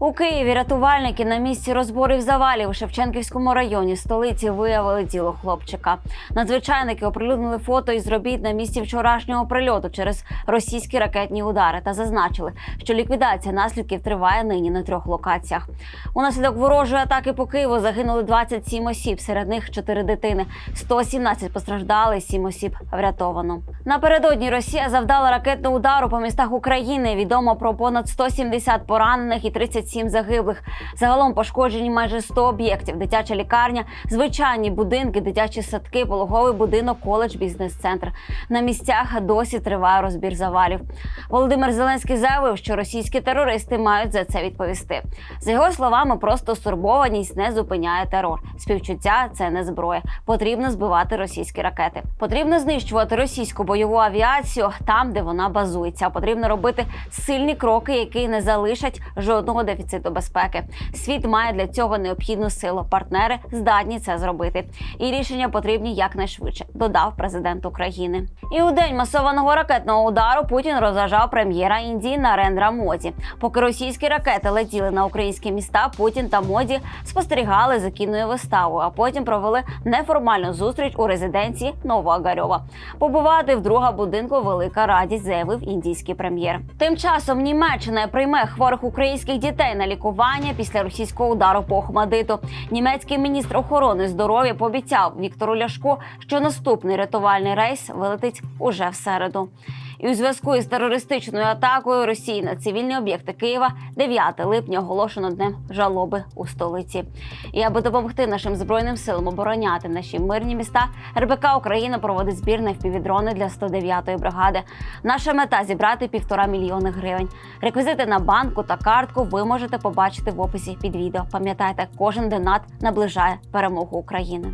У Києві рятувальники на місці розборів завалів у Шевченківському районі столиці виявили тіло хлопчика. Надзвичайники оприлюднили фото із робіт на місці вчорашнього прильоту через російські ракетні удари та зазначили, що ліквідація наслідків триває нині на трьох локаціях. Унаслідок ворожої атаки по Києву загинули 27 осіб, серед них 4 дитини. 117 постраждали, 7 осіб врятовано. Напередодні Росія завдала ракетного удару по містах України. Відомо про понад 170 поранених і 37 загиблих. Загалом пошкоджені майже 100 об'єктів: дитяча лікарня, звичайні будинки, дитячі садки, пологовий будинок, коледж, бізнес-центр. На місцях досі триває розбір завалів. Володимир Зеленський заявив, що російські терористи мають за це відповісти. За його словами, просто стурбованість не зупиняє терор. Співчуття це не зброя. Потрібно збивати російські ракети. Потрібно знищувати російську бойову авіацію там, де вона базується. Потрібно робити сильні кроки, які не залишать жодного дефіциту безпеки. Світ має для цього необхідну силу. Партнери здатні це зробити. І рішення потрібні якнайшвидше, додав президент України. І у день масованого ракетного удару Путін розважав прем'єра Індії Нарендра Моді. Поки російські ракети летіли на українські міста, Путін та Моді спостерігали за кінною виставою, а потім провели неформальну зустріч у резиденції Новоагарьова. Побувати в друга будинку велика радість, заявив індійський прем'єр. Тим часом Німеччина прийме хворих українських дітей на лікування після російського удару по Охмадиту. Німецький міністр охорони здоров'я пообіцяв Віктору Ляшку, що наступний рятувальний рейс вилетить уже в середу. І у зв'язку із терористичною атакою Росії на цивільні об'єкти Києва 9 липня оголошено днем жалоби у столиці. І аби допомогти нашим збройним силам обороняти наші мирні міста, РБК Україна проводить збір на впівдрони для 109-ї бригади. Наша мета зібрати півтора мільйони гривень. Реквізити на банку та картку ви можете побачити в описі під відео. Пам'ятайте, кожен донат наближає перемогу України.